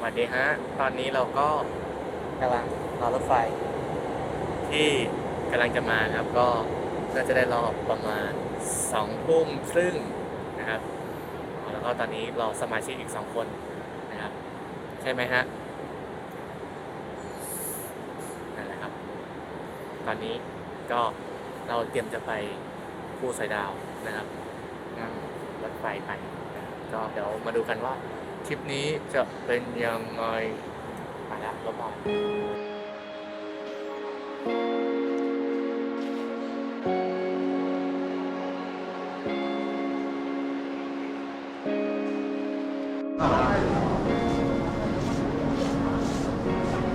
สวัสดีฮะ ตอนนี้เราก็กำลังรอรถไฟ ที่กำลังจะมาครับ ก็น่าจะได้รอประมาณสองทุ่มครึ่งนะครับ แล้วก็ตอนนี้รอสมาชิกอีกสองคนนะครับ ใช่ไหมฮะนั่นแหละครับ ตอนนี้ก็เราเตรียมจะไปภูสอยดาวนะครับนั่งรถไฟไปก็เดี๋ยวมาดูกันว่า ทริปนี้จะเป็นยังไงไปละรถไฟ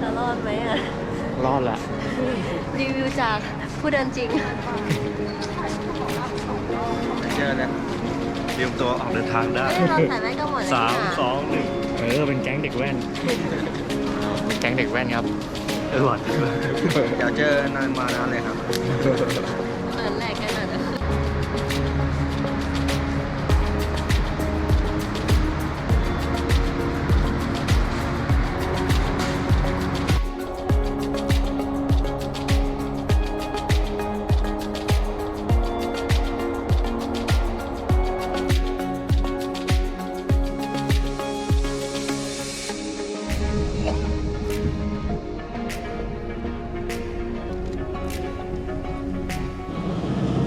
จะรอดไหมอะ รอดละรีวิวจากผู้เดินจริงเจอเลยเต รียมตัวออกเดินทางได้เอ้ยเราถ่ายแว่นกันหมดเลยสามนี่สองหนึ่งเออเป็นแก๊งเด็กแว่นเป็นแก๊งเด็กแว่นครับเออหวัดเดี๋ยวเจอนานมานะเลยครับ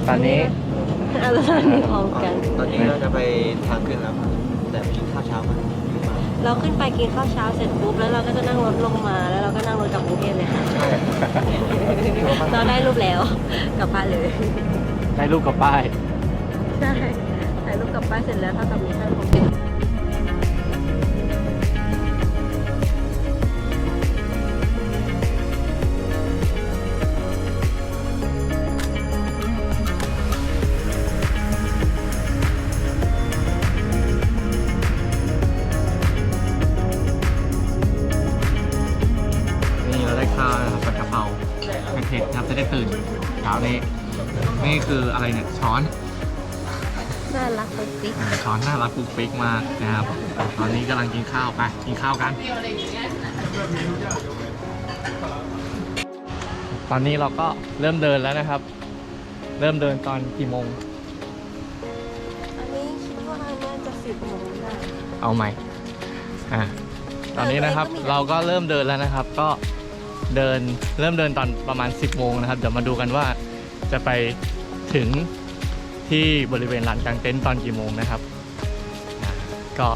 ตอนนี้เอาแล้วตอนนี้พร้อมกัน ตอนนี้เราจะไปทางขึ้นแล้วครับแต่ไปกินข้าวเช้ามาขึ้นมาเราขึ้นไปกินข้าวเช้าเสร็จปุ๊บแล้วเราก็จะนั่งรถลงมาแล้วเราก็นั่งรถกลับกรุงเทพเลยค่ะใช่เราได้รูปแล้วกลับบ้านเลยได้รูปกับป้ายใช่ถ่ายรูปกลับบ้านเสร็จแล้วเท่ากับมีท่านค ปิกมากนะครับ ตอนนี้กำลังกินข้าวไปกินข้าวกัน ตอนนี้เราก็เริ่มเดินแล้วนะครับ เริ่มเดินตอนกี่โมง อันนี้คิดว่าน่าจะสิบโมงได้เอาใหม่อะตอนนี้นะครับเราก็เริ่มเดินแล้วนะครับ ก็เดินเริ่มเดินตอนประมาณ 10โมงนะครับเดี๋ยวมาดูกันว่าจะไปถึงที่บริเวณลานกลางเต็นท์ตอนกี่โมงนะครับ ก็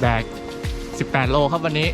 แบก 18 โลครับวันนี้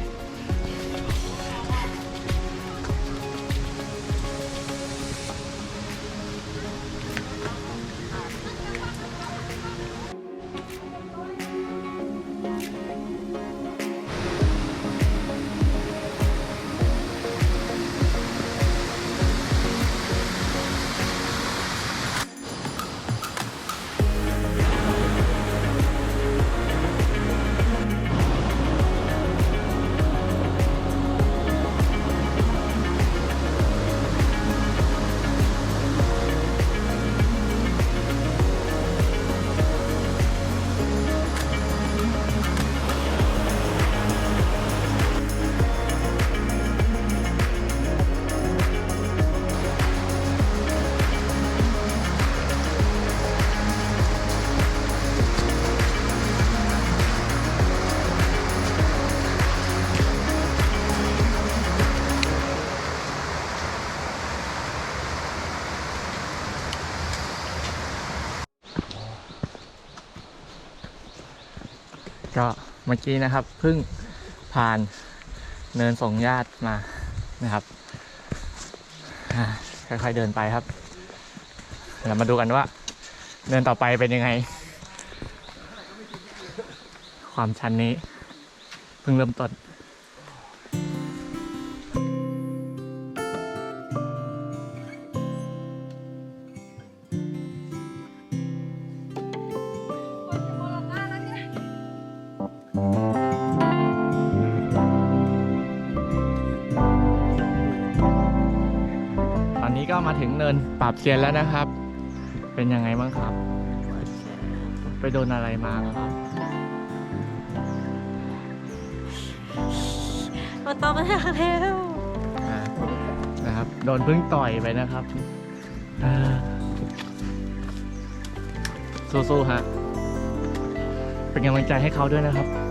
เมื่อกี้นะครับเพิ่งผ่านเนินสงญาติมานะครับค่อยๆเดินไปครับเรามาดูกันว่า เดินต่อไปเป็นยังไง ความชันนี้ เพิ่งเริ่มต้น ปราบเซียนแล้วนะครับ เป็นยังไงบ้างครับ ไปโดนอะไรมาครับมาต่อกันแล้วอ่านะครับ โดนพึ่งต่อยไปนะครับอ่าสู้ๆฮะเป็นกำลังใจให้เขาด้วยนะครับ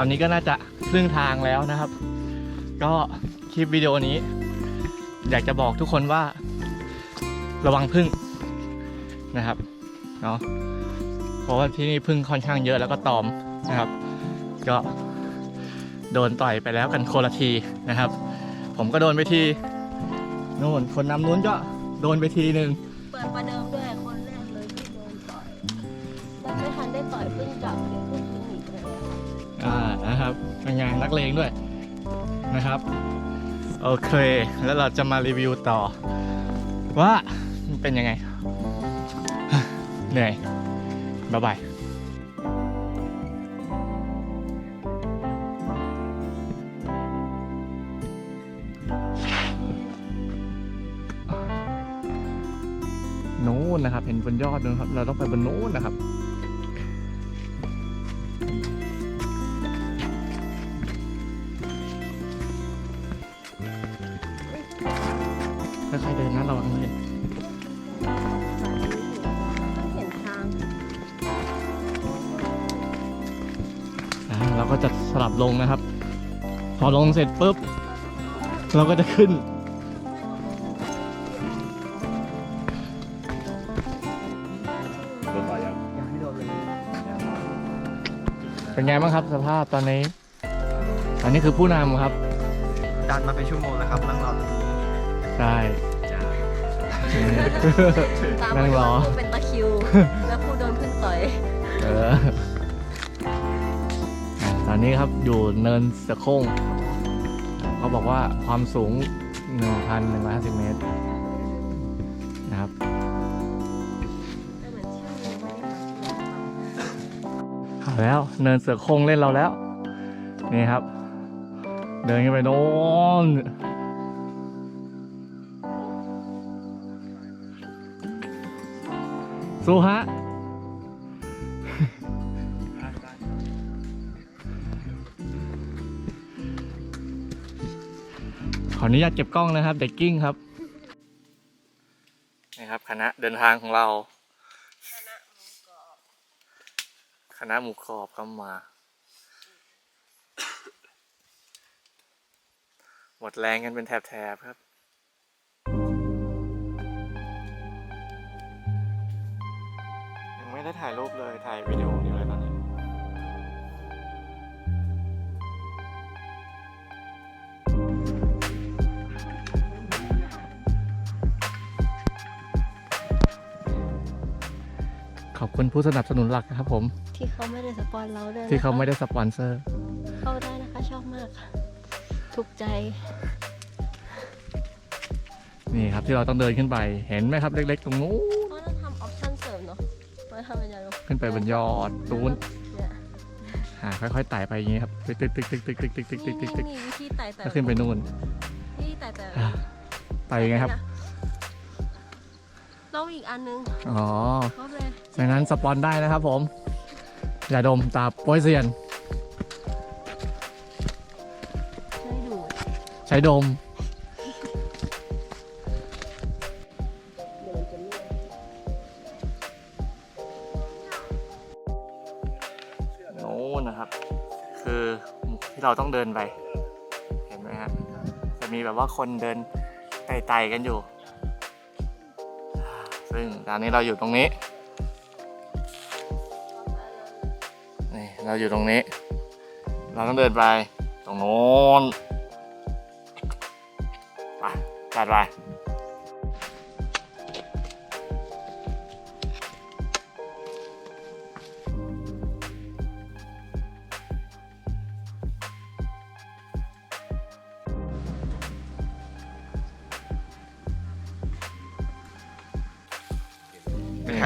อนนี้ก็น่าจะครึ่งทางแล้วนะครับ ก็คลิปวิดีโอนี้ อยากจะบอกทุกคนว่า ระวังพึ่งนะครับเนาะเพราะว่าที่นี่พึ่งค่อนข้างเยอะแล้วก็ตอมนะครับ ก็โดนต่อยไปแล้วกันคนละทีนะครับ ผมก็โดนไปทีนู่นคนนำนู้นก็โดนไปทีหนึ่งเปิดประเดิมด้วย เป็นไงนักเลงด้วยนะครับ โอเค แล้วเราจะมารีวิวต่อ ว่ามันเป็นยังไง เหนื่อย บ๊ายบายนู้นนะครับ เห็นบนยอดนู้นครับ เราต้องไปบนนู้นนะครับ ก็จะสลับลงนะครับ พอลงเสร็จปุ๊บ เราก็จะขึ้นโดนต่อยยังอยากให้โดนเลยเป็นไงบ้างครับสภาพตอนนี้ อันนี้คือผู้นำครับ ดันมาเป็นชั่วโมงแล้วครับนั่งรอตรงนี้ใช่ ตามนั่งรอผู้เป็นตะคริว แล้วผู้โดนพึ่งต่อย เออ อะตอนนี้ครับอยู่เนินเสือโคร่งเขาบอกว่าความสูง 1,150 เมตรนะครับเอาแล้วเนินเสือโคงเล่นเราแล้ว นี่ครับ เดินขึ้นไปโน้นสู้ฮะ ออนุญาตเก็บกล้องนะครับ เด็กกิ้งครับนี่ครับ คณะเดินทางของเรา คณะหมูกรอบก็มา หมดแรงกันเป็นแถบๆครับยังไม่ได้ถ่ายรูปเลยถ่ายวิดีโออยู่เลยต คุณผู้สนับสนุนหลักนะครับผม ที่เขาไม่ได้สปอนเราด้วยนะคะที่เขาไม่ได้สปอนเซอร์ เข้าได้นะคะชอบมากค่ะถูกใจ นี่ครับที่เราต้องเดินขึ้นไป เห็นไหมครับเล็กๆ ตรงนู้นเพราะเราทำออปชั่นเสริมเนาะไว้ทำเป็นยังไงขึ้นไปบนยอดตูนเนี่ยอ่าค่อยๆไต่ไปอย่างนี้ครับตึกตึกตึกตึกตึกตึกตึกตึกตึกตึกตึกนี่วิธีไต่แต่แล้วขึ้นไปนู่นวิธีไต่แต่อ่าไปยังไงครับ ต้องอีกอันนึงอ๋อครบเลยดังนั้นสปอนได้นะครับผมอย่าดมตาโป้ยเซียนให้ดูดใช้ดมเดี๋ยวมันจะเลื่อนโน้นนะครับ คือที่เราต้องเดินไป เห็นไหมฮะจะมีแบบว่าคนเดินไต่ๆกันอยู่ ซึ่งตอนนี้เราอยู่ตรงนี้ นี่เราอยู่ตรงนี้ เราต้องเดินไปตรงโน้น ไปจัดไป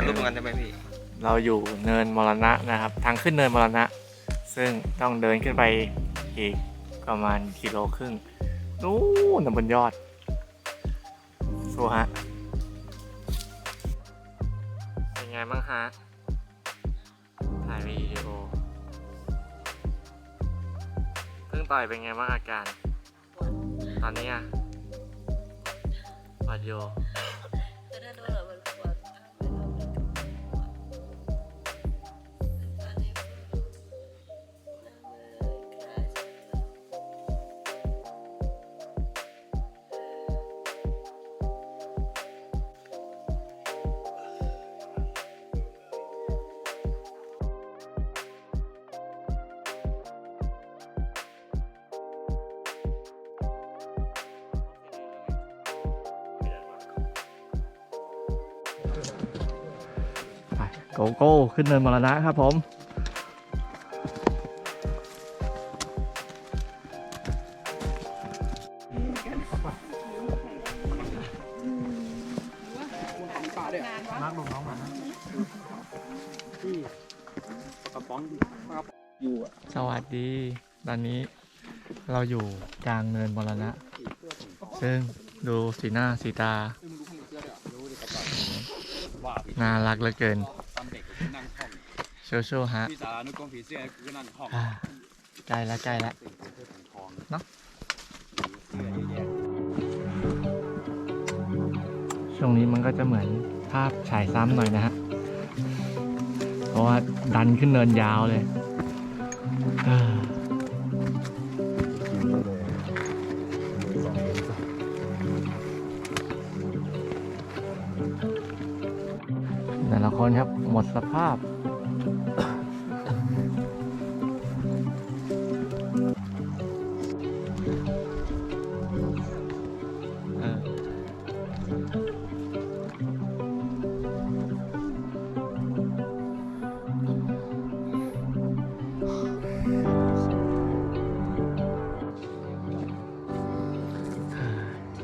ไปถ่ายรูปตรงนั้นได้ไหมพี่ เราอยู่เนินมรณะนะครับ ทางขึ้นเนินมรณะ ซึ่งต้องเดินขึ้นไปอีกประมาณกิโลครึ่งนู้นนะบนยอดสู้ฮะเป็นไงไงบ้างฮะถ่ายวีดีโอเพิ่งต่อยเป็นไงบ้างอาการ ตอนนี้อะปวดอยู่ ไปโกโก้ขึ้นเนินมรณะครับผมสวัสดี ตอนนี้เราอยู่กลางเนินมรณะ ซึ่งดูสีหน้าสีตา น่ารักเหลือเกินตอนเด็กผมนั่งห้องโชว์โชว์ฮะพี่สาวนุกรมผีเสื้อคือนั่งห้องอ่าใกล้แล้วใกล้แล้วเป็นตัวเสื้อถุงทองเนอะ เสื้อเยอะแยะ ช่วงนี้มันก็จะเหมือนภาพฉายซ้ำหน่อยนะฮะ เพราะว่าดันขึ้นเนินยาวเลยเอ้อ คนครับ หมดสภาพ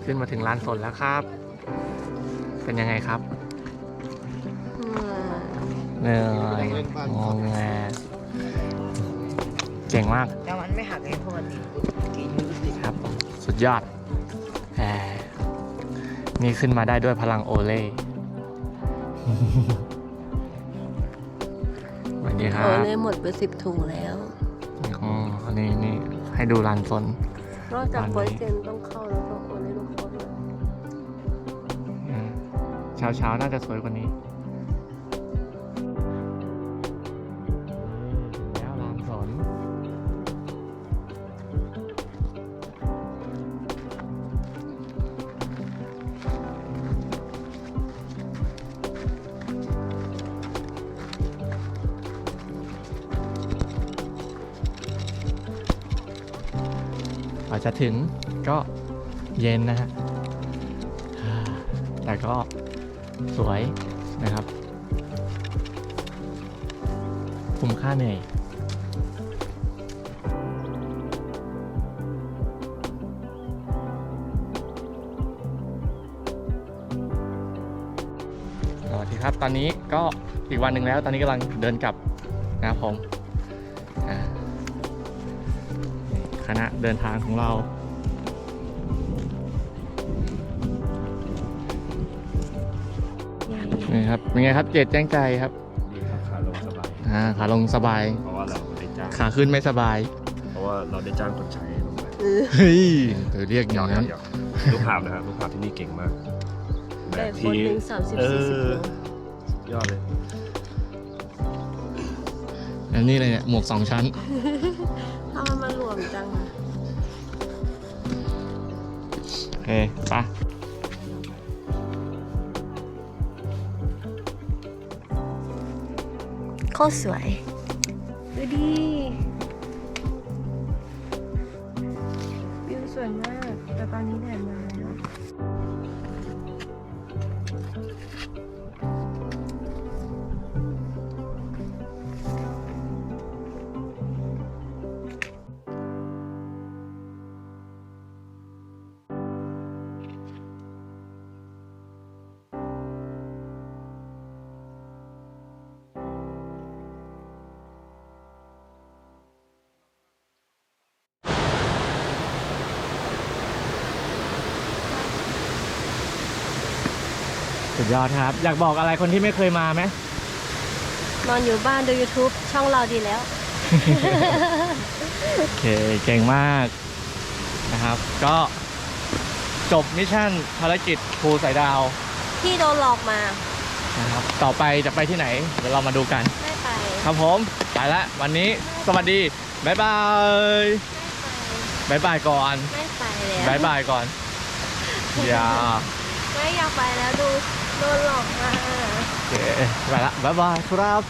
ขึ้นมาถึงลานสนแล้วครับ เป็นยังไงครับ เหนื่อยงงแงเก่งมาก แต่มันไม่หักไงเพราะมันกินครับผมสุดยอดแหมนี่ขึ้นมาได้ด้วยพลังโอเล่สวัสดีครัโอ้บ เลยหมดไปสิบถุงแล้วอ๋อนี่นี่ให้ดูลานสนนอกจากอันนี้โปรเจนต้องเข้าแล้วก็โอนให้ทุกคนเลยเช้าเช้าๆน่าจะสวยกว่านี้ กว่าจะถึงก็เย็นนะฮะแต่ก็สวยนะครับ คุ้มค่าเหนื่อยสวัสดีครับ ตอนนี้ก็อีกวันหนึ่งแล้ว ตอนนี้กำลังเดินกลับนะครับผมอ่า ณะเดินทางของเรา นี่ครับ เป็นไงครับ เจดแจ้งใจครับนี่ครับขาลงสบายอ่าขาลงสบาย เพราะว่าเราได้จ้าง ขาขึ้นไม่สบาย เพราะว่าเราได้จ้างคนใช้ลงไปเฮ้ยเธอเรียกอย่างนั้น หยอกลูกหาบนะครับลูกหาบที่นี่เก่งมากแบแต่บคนที่หนึ่งสามสิบเอสี่สิบอโลยอดเลย อันนี้เลยเนี่ยหมวกสองชั้นถ้ามันมารวมจังอะโอเคไปะโคตรสวย ดูดิ วิวสวยมาก แต่ตอนนี้แดดมาแล้ว ยอดครับ อยากบอกอะไรคนที่ไม่เคยมาไหมนอนอยู่บ้านดู YouTube ช่องเราดีแล้ว โอเคเก่งมากนะครับ ก็จบมิชชั่นภารกิจภูสายดาวที่โดนหลอกมานะครับ ต่อไปจะไปที่ไหน เดี๋ยวเรามาดูกัน ไม่ไปครับผม ไปละวันนี้สวัสดี บ๊ายบายบ๊ายบายก่อนไม่ไปแล้วบ๊ายบายก่อน อย่า ไม่อยากไปแล้วดู โดนหลอกมาโอเคไปละบ๊ายบายครับ